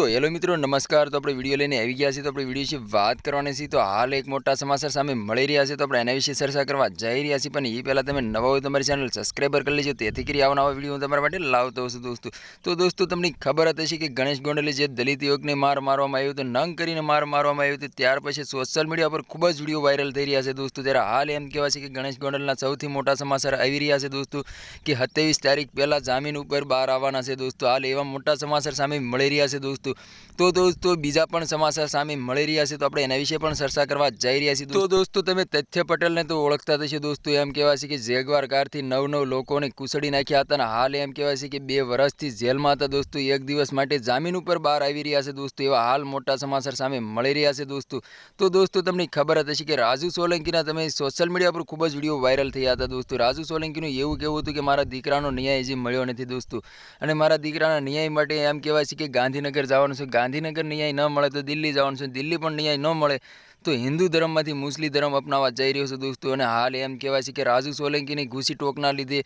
તો હેલો મિત્રો, નમસ્કાર. તો આપણે વીડિયો લઈને આવી ગયા છીએ. તો આપણે વીડિયો વિશે વાત કરવાની છે. તો હાલ એક મોટા સમાચાર સામે મળી રહ્યા છે. તો આપણે એના વિશે ચર્ચા કરવા જઈ રહ્યા છીએ. પણ એ પહેલાં તમે નવા હોય તમારી ચેનલ સબસ્ક્રાઈબર કરી લેજો. તેથી કરી આવા નવા વીડિયો હું તમારા માટે લાવતો હશું દોસ્તો. તો દોસ્તો, તમને ખબર હતી હશે કે ગણેશ ગોંડલે જે દલિત યુવકને માર મારવામાં આવ્યો હતો, નંગ કરીને માર મારવામાં આવ્યો હતો, ત્યાર પછી સોશિયલ મીડિયા પર ખૂબ જ વીડિયો વાયરલ થઈ રહ્યા છે દોસ્તો. ત્યારે હાલ એમ કહેવાય છે કે ગણેશ ગોંડલના સૌથી મોટા સમાચાર આવી રહ્યા છે દોસ્તો કે સત્યાવીસ તારીખ પહેલાં જામીન ઉપર બહાર આવવાના છે દોસ્તો. હાલ એવા મોટા સમાચાર સામે મળી રહ્યા છે દોસ્તો. તો દોસ્તો, બીજા પણ સમાચાર સામે મળી રહ્યા છે, તો આપણે એના વિશે પણ ચર્ચા કરવા જઈ રહ્યા છીએ. તો દોસ્તો, તમે તથ્ય પટેલને તો ઓળખતા થશે દોસ્તો, એમ કહેવાય છે કે જેગવાર કારથી નવ નવ લોકોને કુસડી નાખ્યા હતા અને હાલ એમ કહેવાય છે કે બે વર્ષથી જેલમાં હતા દોસ્તો, એક દિવસ માટે જામીન ઉપર બહાર આવી રહ્યા છે દોસ્તો, એવા હાલ મોટા સમાચાર સામે મળી રહ્યા છે દોસ્તો. તો દોસ્તો, તમને ખબર હતી કે રાજુ સોલંકીના તમે સોશિયલ મીડિયા પર ખૂબ જ વીડિયો વાયરલ થયા હતા દોસ્તો. રાજુ સોલંકીનું એવું કહેવું હતું કે મારા દીકરાનો ન્યાય હજી મળ્યો નથી દોસ્તો. અને મારા દીકરાના ન્યાય માટે એમ કહેવાય છે કે ગાંધીનગર જવાનું છે, ગાંધીનગર ન્યાય ન મળે તો દિલ્હી જવાનું છે, દિલ્હી પણ ન્યાય ન મળે. તો હિન્દુ ધર્મમાંથી મુસ્લિમ ધર્મ અપનાવવા જઈ રહ્યો છે દોસ્તો, અને હાલ એમ કહેવાય છે કે રાજુ સોલંકીની ઘૂસી ટોકના લીધે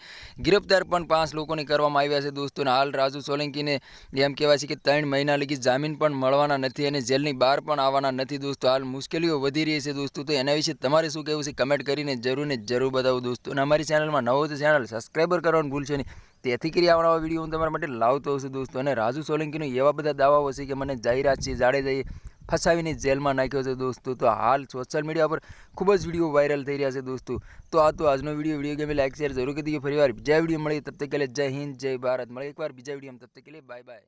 ગિરફ્તાર પણ પાંચ લોકોને કરવામાં આવ્યા છે દોસ્તો, અને હાલ રાજુ સોલંકીને એમ કહેવાય છે કે ત્રણ મહિના લગી જામીન પણ મળવાના નથી અને જેલની બહાર પણ આવવાના નથી દોસ્તો, હાલ મુશ્કેલીઓ વધી રહી છે દોસ્તો, તો એના વિશે તમારે શું કહેવું છે કમેન્ટ કરીને જરૂર ને જરૂર બતાવો દોસ્તો, અને અમારી ચેનલમાં નવો તો ચેનલ સબસ્ક્રાઈબર કરવાનું ભૂલશો નહીં, તેથી કરી આવનારા વીડિયો હું તમારા માટે લાવતો હશું દોસ્તો, અને રાજુ સોલંકીનો એવા બધા દાવાઓ છે કે મને જાહેરાત છે જાડેજાએ ફસાવીને જેલમાં નાખ્યો છે દોસ્તો. તો હાલ સોશિયલ મીડિયા પર ખૂબ જ વીડિયો વાયરલ થઈ રહ્યા છે દોસ્તો. તો આ તો આજનો વીડિયો વીડિયો ગમે લાઈક શેર જરૂર કરી દીધી ફરીવાર બીજા વીડિયો મળીએ. તબ તક જય હિન્દ, જય ભારત. મળે એકવાર બીજા વીડિયો તબ તક બાય બાય